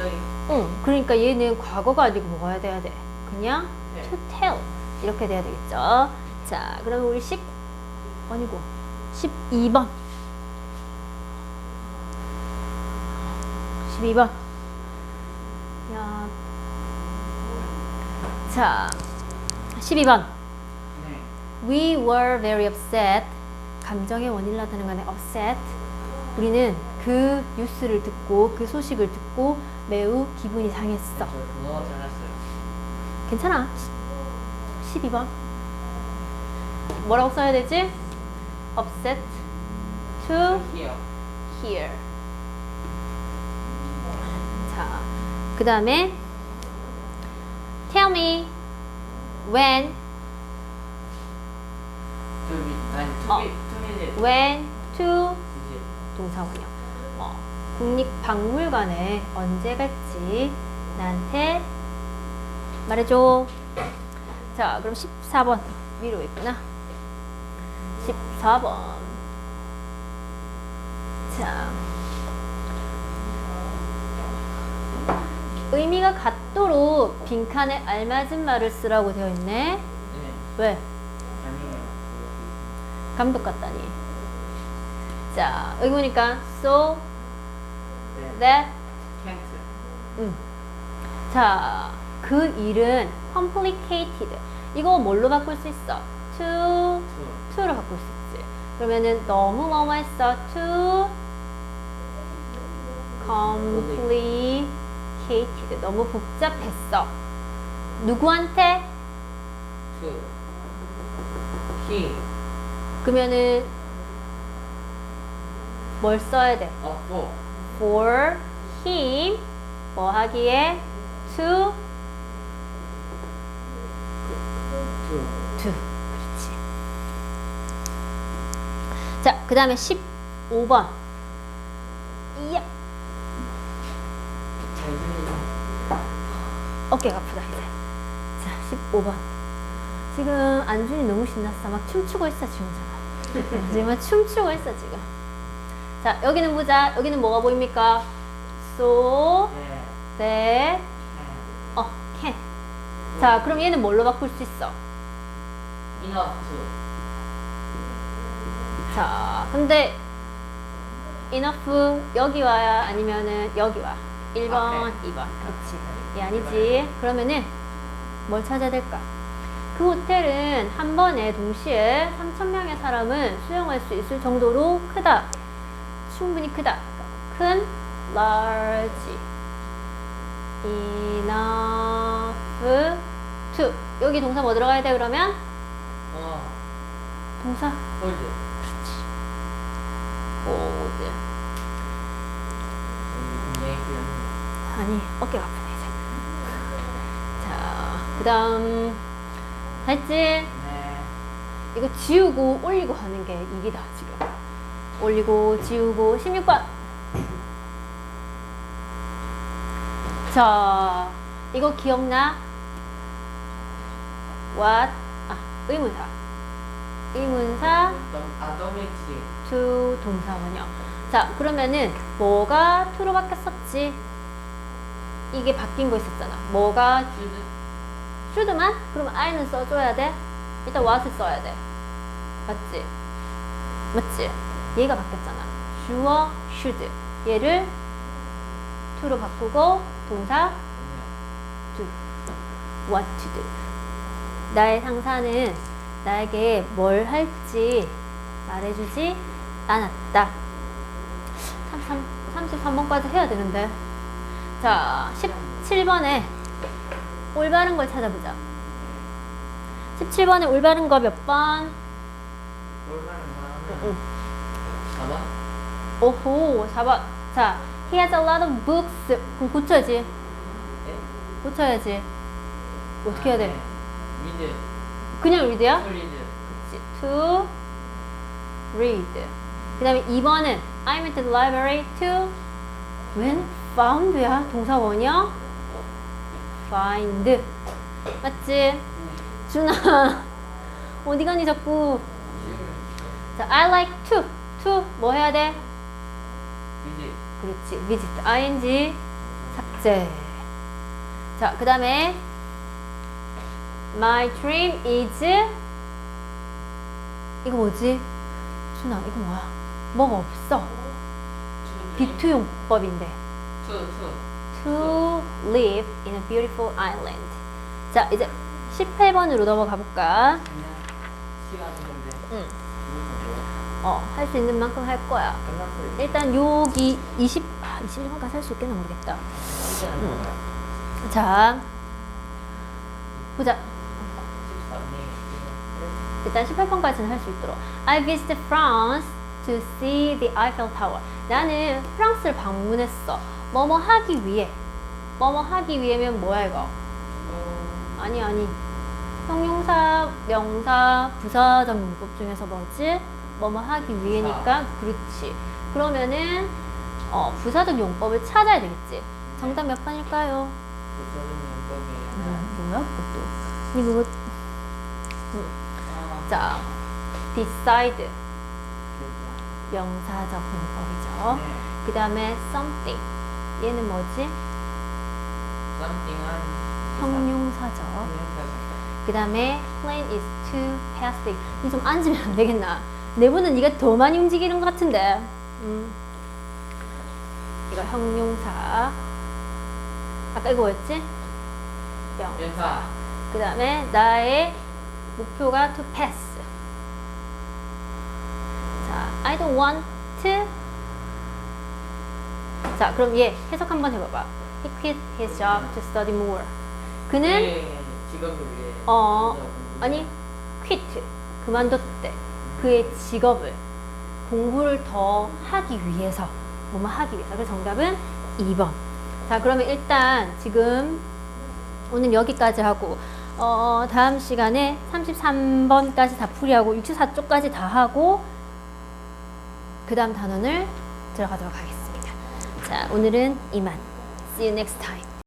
갑자기 응. 그러니까 얘는 과거가 아니고 뭐가 돼야 돼? 그냥 네. to tell 이렇게 돼야 되겠죠. 자, 그러면 우리 10 아니고 12번. 12번. 야. 자, 12번. 네. We were very upset. 감정의 원인을 나타내는 거네. upset. 우리는 그 뉴스를 듣고 그 소식을 듣고 매우 기분이 상했어. 잘했어요. 괜찮아. 12번. 뭐라고 써야 되지? upset to hear. 자, 그 다음에 tell me when 투비 아니 어. 투비 투비지. when to 이제 동사원이 요. 어, 국립박물관에 언제 갔지? 나한테 말해줘. 자, 그럼 14번 위로 있구나. 14번. 자. 의미가 같도록 빈칸에 알맞은 말을 쓰라고 되어 있네. 네. 왜? 감독 같다니. 자, 여기 보니까 so 네. that 캔트. 음. 자, 그 일은 complicated. 이거 뭘로 바꿀 수 있어? to, 투. to로 바꿀 수 있지. 그러면은 너무 뭐뭐 했어? to complicated. 너무 복잡했어. 누구한테? 투. 히. 그러면은 뭘 써야 돼? 어 포. For him 뭐 하기에? to? 투. to. 그렇지. 자 그 다음에 15번. 이야? 어깨가 아프다 이제. 자 15번. 지금 안준이 너무 신났어. 막 춤추고 있어 지금 저거 지금 막 춤추고 있어 지금 자 여기는 보자 여기는 뭐가 보입니까 so 네. that 어 can 자 그럼 얘는 뭘로 바꿀 수 있어 enough to. 자, 근데 enough 여기 와야 아니면은 여기 와. 1번, 앞에. 2번. 그렇지. 얘 아니지. 그러면은 뭘 찾아야 될까? 그 호텔은 한 번에 동시에 3,000명의 사람을 수용할 수 있을 정도로 크다. 충분히 크다. 큰, large, enough to. 여기 동사 뭐 들어가야 돼, 그러면? 어. 동사 hold. 굉장히 필요합니다. 아니 어깨가 아프네 이제 자 그 다음 됐지 네. 이거 지우고 올리고 하는 게 일이다 지금 올리고 지우고 16번 자 이거 기억나 what 아 의문사 의문사 to 동사원형. 자, 그러면은 뭐가 to로 바뀌었었지? 이게 바뀐 거 있었잖아. 뭐가 should만? 그러면 I는 써줘야 돼? 일단 what을 써야 돼. 맞지? 맞지? 얘가 바뀌었잖아. should, should. 얘를 to로 바꾸고 동사 do. what to do. 나의 상사는 나에게 뭘 할지 말해주지 않았다. 33, 33번까지 해야 되는데. 자, 17번에 올바른 걸 찾아보자. 17번에 올바른 거 몇 번? 올바른 응. 거 하나. 4번? 오호, 4번. 자, he has a lot of books. 그럼 고쳐야지. 네. 고쳐야지. 어떻게 해야 돼? 리드. 그냥 read야? 리드. 그치. to read. 그 다음에 2번은 I went to the library to when found야 동사원이야 find 맞지? 준아 어디 가니 자꾸 자 I like to to 뭐 해야 돼? 리드. 그렇지 visit ing 삭제. 자, 그 다음에 My dream is 이거 뭐지? 준아, 이거 뭐야? 뭐가 없어. 비투용법인데. 투, 투. To live in a beautiful island. 자, 이제 18번으로 넘어가 볼까? 응. 어, 할 수 있는 만큼 할 거야. 끝났어요. 일단 여기 20, 아, 21번까지 할 수 있겠나 모르겠다. 뭐야? 자, 보자. 14분 일단 18번까지는 할 수 있도록. I visited France to see the Eiffel Tower. 나는 프랑스를 방문했어. 뭐뭐 하기 위해. 뭐뭐 하기 위해면 뭐야 이거? 아니 아니. 형용사, 명사, 부사적 문법 중에서 뭐지? 뭐뭐 하기 위해니까 그렇지. 그러면은 어, 부사적 용법을 찾아야 되겠지. 정답 몇 번일까요? 음, 뭐야 그것도? 이거 자, beside 명사적 문법이죠. 그 다음에 something 얘는 뭐지? 형용사죠. 그 다음에 plane is too fast. 이좀 앉으면 안 되겠나? 내부는 네가 더 많이 움직이는 것 같은데. 음. 이거 형용사. 아까 이거 뭐였지? 명사. 그 다음에 나의 목표가 to pass. 자, I don't want to. 자, 그럼 얘 해석 한번 해봐봐. He quit his job to study more. 그는 네, 직업을 위해. 어 아니 quit 그만뒀대. 그의 직업을 공부를 더 하기 위해서 뭐뭐 하기 위해서. 그래서 정답은 2번. 자, 그러면 일단 지금 오늘 여기까지 하고 어, 다음 시간에 33번까지 다 풀이하고 64쪽까지 다 하고 그 다음 단원을 들어가도록 하겠습니다. 자, 오늘은 이만. See you next time.